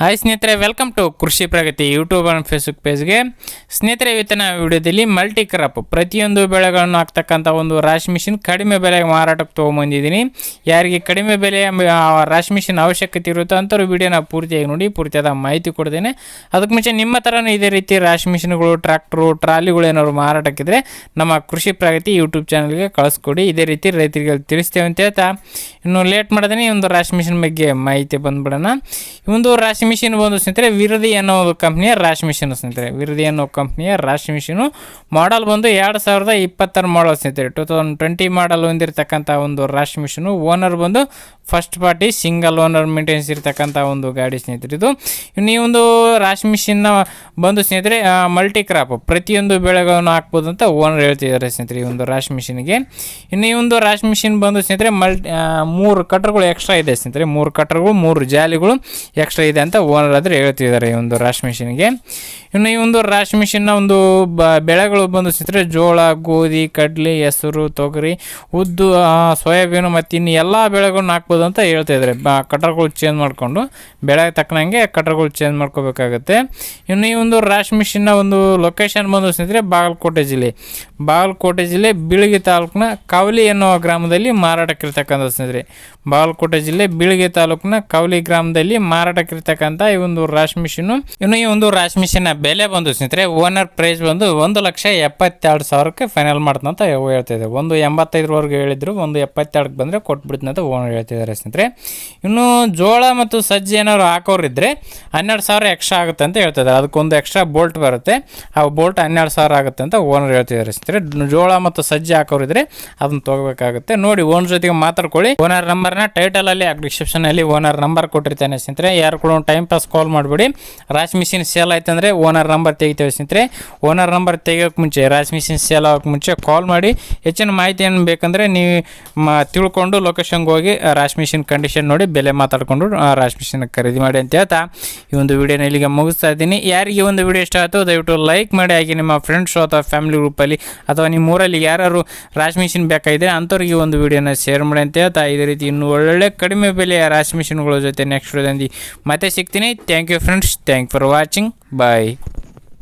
Hi ಸ್ನೇಹಿತರೆ welcome to Krishi Pragati YouTube and Facebook ಪೇಜ್ಗೆ ಸ್ನೇಹಿತರೆ, ಇವತ್ತಿನ ವಿಡಿಯೋದಲ್ಲಿ ಮಲ್ಟಿ ಕ್ರಾಪ್ ಪ್ರತಿಯೊಂದು ಬೆಳೆಗಳನ್ನು ಹಾಕ್ತಕ್ಕಂಥ ಒಂದು ರಾಶಿ ಮಿಷಿನ್ ಕಡಿಮೆ ಬೆಲೆಗೆ ಮಾರಾಟಕ್ಕೆ ತೊಗೊಂಬಂದಿದ್ದೀನಿ ಯಾರಿಗೆ ಕಡಿಮೆ ಬೆಲೆಯ ರಾಶಿ ಮಿಷಿನ್ ಅವಶ್ಯಕತೆ ಇರುತ್ತೋ ಅಂಥವ್ರು ವಿಡಿಯೋನ ಪೂರ್ತಿಯಾಗಿ ನೋಡಿ, ಪೂರ್ತಿಯಾದ ಮಾಹಿತಿ ಕೊಡ್ತೇನೆ. ಅದಕ್ಕೆ ಮುಂಚೆ ನಿಮ್ಮ ಥರನೂ ಇದೇ ರೀತಿ ರಾಶಿ ಮಿಷಿನ್ಗಳು ಟ್ರ್ಯಾಕ್ಟ್ರು ಟ್ರಾಲಿಗಳು ಏನಾದ್ರು ಮಾರಾಟಕ್ಕಿದ್ರೆ ನಮ್ಮ ಕೃಷಿ ಪ್ರಗತಿ ಯೂಟ್ಯೂಬ್ ಚಾನಲ್ಗೆ ಕಳಿಸ್ಕೊಡಿ. ಇದೇ ರೀತಿ ರೈತರಿಗೆ ತಿಳಿಸ್ತೇವೆ ಅಂತ ಹೇಳ್ತಾ. ಇನ್ನು ಲೇಟ್ ಮಾಡಿದ್ರೆ ಒಂದು ರಾಶಿ ಮಿಷಿನ್ ಬಗ್ಗೆ ಮಾಹಿತಿ ಬಂದ್ಬಿಡೋಣ. ಈ ಒಂದು ರಾಶಿ ಮಿಷಿನ್ ಬಂದು ಸ್ನೇಹಿತರೆ, ವಿರದಿ ಅನ್ನೋ ಕಂಪ್ನಿಯ ರಾಶಿ ಮಿಷಿನ್ ಸ್ನೇಹಿತರೆ. ವಿರದಿ ಅನ್ನೋ ಕಂಪ್ನಿಯ ರಾಶಿ ಮಿಷಿನು. ಮಾಡಲ್ ಬಂದು ಎರಡು ಸಾವಿರದ ಇಪ್ಪತ್ತರ ಮಾಡಲ್ ಸ್ನೇಹಿತರೆ. ಟೂ ತೌಸಂಡ್ ಟ್ವೆಂಟಿ ಮಾಡಲ್ ಹೊಂದಿರತಕ್ಕಂಥ ಒಂದು ರಾಶಿ ಮಿಷಿನು. ಓನರ್ ಬಂದು first party single owner maintenance ಇರತಕ್ಕಂಥ ಒಂದು ಗಾಡಿ ಸ್ನೇಹಿತರೆ ಇದು. ನೀವೊಂದು ಒಂದು ರಾಶಿ ಮಿಷಿನ್ನ ಬಂದು ಸ್ನೇಹಿತರೆ ಮಲ್ಟಿ ಕ್ರಾಪ್ ಪ್ರತಿಯೊಂದು ಬೆಳೆಗಳನ್ನು ಹಾಕ್ಬೋದು ಅಂತ ಓನರ್ ಹೇಳ್ತಿದ್ದಾರೆ ಸ್ನೇಹಿತರೆ ಈ ಒಂದು ರಾಶಿ ಮಿಷಿನ್ಗೆ ಇನ್ನು ಈ ಒಂದು ರಾಶಿ ಮಿಷಿನ್ ಬಂದು ಸ್ನೇಹಿತರೆ ಮಲ್ಟಿ ಮೂರು ಕಟ್ರ್ಗಳು ಎಕ್ಸ್ಟ್ರಾ ಇದೆ ಸ್ನೇಹಿತರೆ. ಮೂರು ಕಟ್ರ್ಗಳು ಮೂರು ಜಾಲಿಗಳು ಎಕ್ಸ್ಟ್ರಾ ಇದೆ ಅಂತ ಓನರ್ ಆದರೆ ಹೇಳ್ತಿದ್ದಾರೆ ಈ ಒಂದು ರಾಶಿ ಮಿಷಿನ್ಗೆ ಇನ್ನು ಈ ಒಂದು ರಾಶಿ ಮಿಷಿನ್ನ ಒಂದು ಬ, ಬೆಳೆಗಳು ಬಂದು ಸ್ನೇಹಿತರೆ, ಜೋಳ, ಗೋಧಿ, ಕಡಲೆ, ಹೆಸರು, ತೊಗರಿ, ಉದ್ದು ಸೋಯಾಬೀನು ಮತ್ತು ಇನ್ನು ಎಲ್ಲ ಬೆಳೆಗಳನ್ನ ಹಾಕ್ಬೋದು ಅಂತ ಹೇಳ್ತಾ ಇದ್ದಾರೆ ಕಟರ್ಗಳು ಚೇಂಜ್ ಮಾಡಿಕೊಂಡು ಬೆಳೆಗೆ ತಕ್ಕನಂಗೆ ಕಟರ್ಗಳು ಚೇಂಜ್ ಮಾಡ್ಕೋಬೇಕಾಗುತ್ತೆ. ಇನ್ನು ಈ ಒಂದು ರಾಶ್ ಮಿಷಿನ್ನ ಒಂದು ಲೊಕೇಶನ್ ಬಂದು ಸ್ನೇಹಿತರೆ ಬಾಗಲಕೋಟೆ ಜಿಲ್ಲೆ. ಬಾಗಲಕೋಟೆ ಜಿಲ್ಲೆ ಬೀಳಗಿ ತಾಲೂಕಿನ ಕವಲಿ ಎನ್ನುವ ಗ್ರಾಮದಲ್ಲಿ ಮಾರಾಟಕ್ಕಿರ್ತಕ್ಕಂಥ ಸ್ನೇಹಿತರೆ. ಬಾಗಲಕೋಟೆ ಜಿಲ್ಲೆ ಬೀಳಗಿ ತಾಲೂಕಿನ ಕವಲಿ ಗ್ರಾಮದಲ್ಲಿ ಮಾರಾಟಕ್ಕಿರ್ತಕ್ಕಂಥ ಈ ಒಂದು ರಾಶ್ ಮಿಷಿನ್ನು ಇನ್ನು ಈ ಒಂದು ರಾಶ್ ಮಿಷಿನ್ನ ಬೆಲೆ ಬಂದು ಸ್ನೇಹಿತರೆ ಓನರ್ ಪ್ರೈಸ್ ಬಂದು ಒಂದು ಲಕ್ಷ ಎಪ್ಪತ್ತೆರಡು ಸಾವಿರಕ್ಕೆ ಫೈನಲ್ ಮಾಡ್ತಂತ ಹೇಳ್ತಿದ್ದಾರೆ ಒಂದು ಎಂಬತ್ತೈದರವರೆಗೆ ಹೇಳಿದ್ರು, ಒಂದು ಎಪ್ಪತ್ತೆರಡಕ್ಕೆ ಬಂದರೆ ಕೊಟ್ಬಿಡ್ತೀನಿ ಅಂತ ಓನರ್ ಹೇಳ್ತಿದ್ದಾರೆ ಸ್ನೇಹಿತರೆ. ಇನ್ನು ಜೋಳ ಮತ್ತು ಸಜ್ಜೆ ಏನಾದ್ರು ಹಾಕೋರಿದ್ರೆ ಹನ್ನೆರಡು ಸಾವಿರ ಎಕ್ಸ್ಟ್ರಾ ಆಗುತ್ತೆ ಅಂತ ಹೇಳ್ತಿದ್ದಾರೆ ಅದಕ್ಕೊಂದು ಎಕ್ಸ್ಟ್ರಾ ಬೋಲ್ಟ್ ಬರುತ್ತೆ. ಆ ಬೋಲ್ಟ್ ಹನ್ನೆರಡು ಸಾವಿರ ಆಗುತ್ತೆ ಅಂತ ಓನರ್ ಹೇಳ್ತಿದ್ದಾರೆ ಸ್ನೇಹಿತರೆ. ಜೋಳ ಮತ್ತು ಸಜ್ಜೆ ಹಾಕೋರಿದ್ರೆ ಅದನ್ನ ತಗೋಬೇಕಾಗುತ್ತೆ. ನೋಡಿ ಓನರ್ ಜೊತೆಗೆ ಮಾತಾಡ್ಕೊಳ್ಳಿ. ಓನರ್ ನಂಬರ್ನ ಟೈಟಲಲ್ಲಿ ಡಿಸ್ಕ್ರಿಪ್ಷನ್ ಅಲ್ಲಿ ಓನರ್ ನಂಬರ್ ಕೊಟ್ಟಿರ್ತಾನೆ ಸ್ನೇಹಿತರೆ. ಯಾರು ಕೂಡ ಟೈಮ್ ಪಾಸ್ ಕಾಲ್ ಮಾಡಿಬಿಡಿ. ರಾಶ್ ಮಿಷಿನ್ ಸೇಲ್ ಆಯ್ತು ಅಂದ್ರೆ ಓನರ್ ನಂಬರ್ ತೆಗಿತೇವೆ ಸ್ನೇಹಿತರೆ. ಓನರ್ ನಂಬರ್ ತೆಗಿಯೋಕೆ ಮುಂಚೆ, ರಾಶ್ ಮಿಷಿನ್ ಸೇಲ್ ಆಗೋಕೆ ಮುಂಚೆ ಕಾಲ್ ಮಾಡಿ. ಹೆಚ್ಚಿನ ಮಾಹಿತಿ ಏನು ಬೇಕಂದ್ರೆ ನೀವು ತಿಳ್ಕೊಂಡು ಲೊಕೇಶನ್ಗೆ ಹೋಗಿ ರಾಶ್ ಮಿಷಿನ್ ಕಂಡೀಷನ್ ನೋಡಿ, ಬೆಲೆ ಮಾತಾಡಿಕೊಂಡು ರಾಶ್ ಮಿಷಿನ್ ಖರೀದಿ ಮಾಡಿ ಅಂತ ಹೇಳ್ತಾ. ಈ ಒಂದು ವಿಡಿಯೋನ ಇಲ್ಲಿಗೆ ಮುಗಿಸ್ತಾ ಇದ್ದೀನಿ. ಯಾರಿಗೆ ಒಂದು ವಿಡಿಯೋ ಇಷ್ಟ ಆಯಿತು ದಯವಿಟ್ಟು ಲೈಕ್ ಮಾಡಿ, ಹಾಗೆ ನಿಮ್ಮ ಫ್ರೆಂಡ್ಸ್ ಅಥವಾ ಫ್ಯಾಮಿಲಿ ಗ್ರೂಪಲ್ಲಿ ಅಥವಾ ನಿಮ್ಮ ಊರಲ್ಲಿ ಯಾರು ರಾಶಿ ಮಿಷಿನ್ ಬೇಕಾಗಿದೆ ಅಂಥವ್ರಿಗೆ ಒಂದು ವಿಡಿಯೋನ ಶೇರ್ ಮಾಡಿ ಅಂತ ಹೇಳ್ತಾ ಇದೇ ರೀತಿ ಇನ್ನೂ ಒಳ್ಳೊಳ್ಳೆ ಕಡಿಮೆ ಬೆಲೆಯ ರಾಶಿ ಮಿಷಿನ್ಗಳ ಜೊತೆ ನೆಕ್ಸ್ಟ್ ವಿಡಿಯೋದಲ್ಲಿ ಮತ್ತೆ ಸಿಗ್ತೀನಿ. Thank you friends thank for watching bye